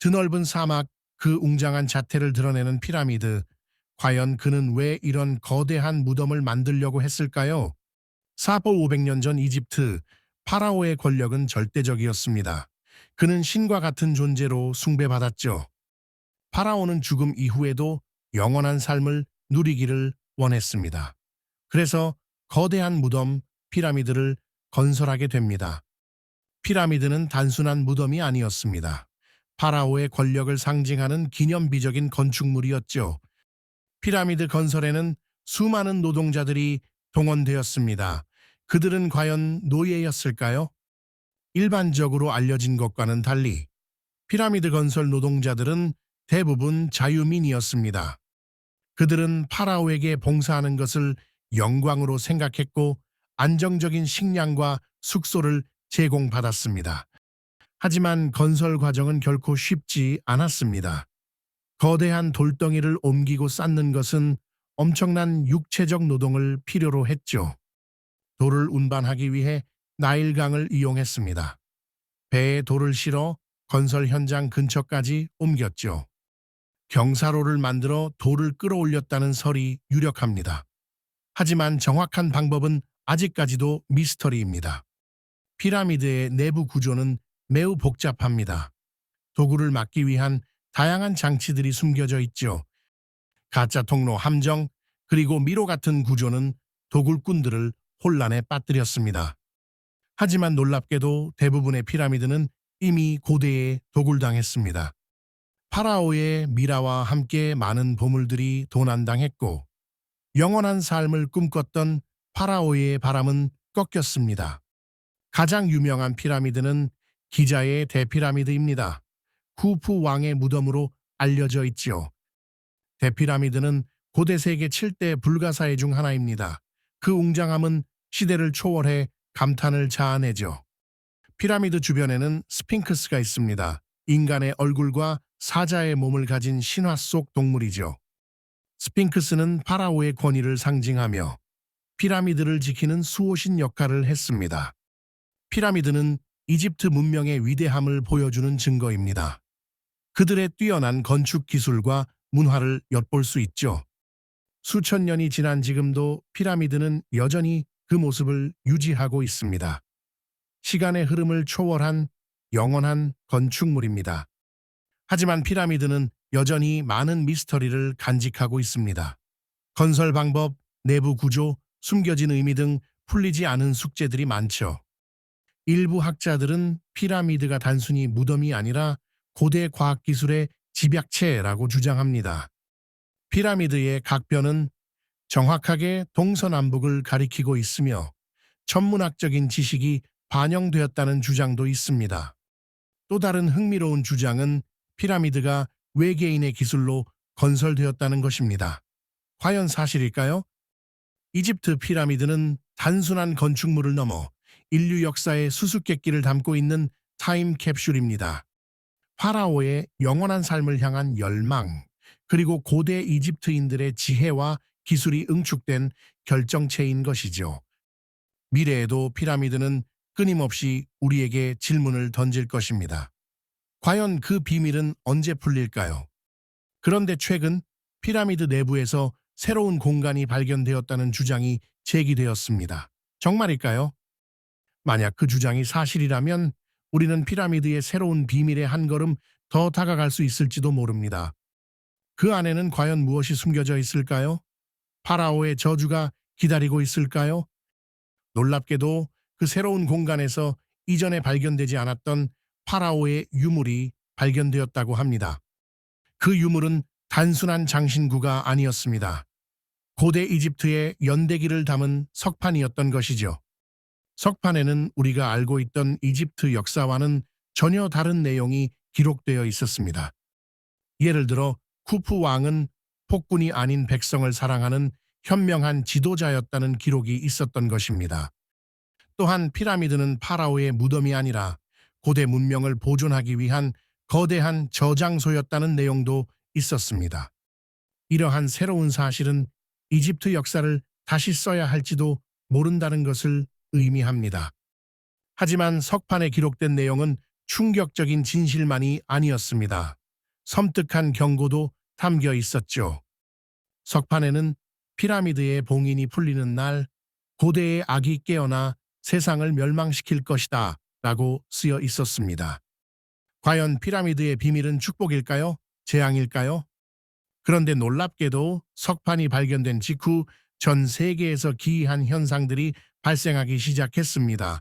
드넓은 사막 그 웅장한 자태를 드러내는 피라미드. 과연 그는 왜 이런 거대한 무덤을 만들려고 했을까요? 사포 500년 전 이집트 파라오의 권력은 절대적이었습니다. 그는 신과 같은 존재로 숭배받았죠. 파라오는 죽음 이후에도 영원한 삶을 누리기를 원했습니다. 그래서 거대한 무덤 피라미드를 건설하게 됩니다. 피라미드는 단순한 무덤이 아니었습니다. 파라오의 권력을 상징하는 기념비적인 건축물이었죠. 피라미드 건설에는 수많은 노동자들이 동원되었습니다. 그들은 과연 노예였을까요? 일반적으로 알려진 것과는 달리 피라미드 건설 노동자들은 대부분 자유민이었습니다. 그들은 파라오에게 봉사하는 것을 영광으로 생각했고 안정적인 식량과 숙소를 제공받았습니다. 하지만 건설 과정은 결코 쉽지 않았습니다. 거대한 돌덩이를 옮기고 쌓는 것은 엄청난 육체적 노동을 필요로 했죠. 돌을 운반하기 위해 나일강을 이용했습니다. 배에 돌을 실어 건설 현장 근처까지 옮겼죠. 경사로를 만들어 돌을 끌어올렸다는 설이 유력합니다. 하지만 정확한 방법은 아직까지도 미스터리입니다. 피라미드의 내부 구조는 매우 복잡합니다. 도구를 막기 위한 다양한 장치들이 숨겨져 있죠. 가짜 통로 함정 그리고 미로 같은 구조는 도굴꾼들을 혼란에 빠뜨렸습니다. 하지만 놀랍게도 대부분의 피라미드는 이미 고대에 도굴당했습니다. 파라오의 미라와 함께 많은 보물들이 도난당했고 영원한 삶을 꿈꿨던 파라오의 바람은 꺾였습니다. 가장 유명한 피라미드는 기자의 대피라미드입니다. 쿠프 왕의 무덤으로 알려져 있지요. 대피라미드는 고대 세계 7대 불가사의 중 하나입니다. 그 웅장함은 시대를 초월해 감탄을 자아내죠. 피라미드 주변에는 스핑크스가 있습니다. 인간의 얼굴과 사자의 몸을 가진 신화 속 동물이죠. 스핑크스는 파라오의 권위를 상징하며 피라미드를 지키는 수호신 역할을 했습니다. 피라미드는 이집트 문명의 위대함을 보여주는 증거입니다. 그들의 뛰어난 건축 기술과 문화를 엿볼 수 있죠. 수천 년이 지난 지금도 피라미드는 여전히 그 모습을 유지하고 있습니다. 시간의 흐름을 초월한 영원한 건축물입니다. 하지만 피라미드는 여전히 많은 미스터리를 간직하고 있습니다. 건설 방법, 내부 구조, 숨겨진 의미 등 풀리지 않은 숙제들이 많죠. 일부 학자들은 피라미드가 단순히 무덤이 아니라 고대 과학기술의 집약체라고 주장합니다. 피라미드의 각 뼈는 정확하게 동서남북을 가리키고 있으며 천문학적인 지식이 반영되었다는 주장도 있습니다. 또 다른 흥미로운 주장은 피라미드가 외계인의 기술로 건설되었다는 것입니다. 과연 사실일까요? 이집트 피라미드는 단순한 건축물을 넘어 인류 역사의 수수께끼를 담고 있는 타임 캡슐입니다. 파라오의 영원한 삶을 향한 열망, 그리고 고대 이집트인들의 지혜와 기술이 응축된 결정체인 것이죠. 미래에도 피라미드는 끊임없이 우리에게 질문을 던질 것입니다. 과연 그 비밀은 언제 풀릴까요? 그런데 최근 피라미드 내부에서 새로운 공간이 발견되었다는 주장이 제기되었습니다. 정말일까요? 만약 그 주장이 사실이라면 우리는 피라미드의 새로운 비밀에 한 걸음 더 다가갈 수 있을지도 모릅니다. 그 안에는 과연 무엇이 숨겨져 있을까요? 파라오의 저주가 기다리고 있을까요? 놀랍게도 그 새로운 공간에서 이전에 발견되지 않았던 파라오의 유물이 발견되었다고 합니다. 그 유물은 단순한 장신구가 아니었습니다. 고대 이집트의 연대기를 담은 석판이었던 것이죠. 석판에는 우리가 알고 있던 이집트 역사와는 전혀 다른 내용이 기록되어 있었습니다. 예를 들어 쿠프 왕은 폭군이 아닌 백성을 사랑하는 현명한 지도자였다는 기록이 있었던 것입니다. 또한 피라미드는 파라오의 무덤이 아니라 고대 문명을 보존하기 위한 거대한 저장소였다는 내용도 있었습니다. 이러한 새로운 사실은 이집트 역사를 다시 써야 할지도 모른다는 것을 의미합니다. 하지만 석판에 기록된 내용은 충격적인 진실만이 아니었습니다. 섬뜩한 경고도 담겨 있었죠. 석판에는 피라미드의 봉인이 풀리는 날 고대의 악이 깨어나 세상을 멸망시킬 것이다 라고 쓰여 있었습니다. 과연 피라미드의 비밀은 축복일까요? 재앙일까요? 그런데 놀랍게도 석판이 발견된 직후 전 세계에서 기이한 현상들이 발생하기 시작했습니다.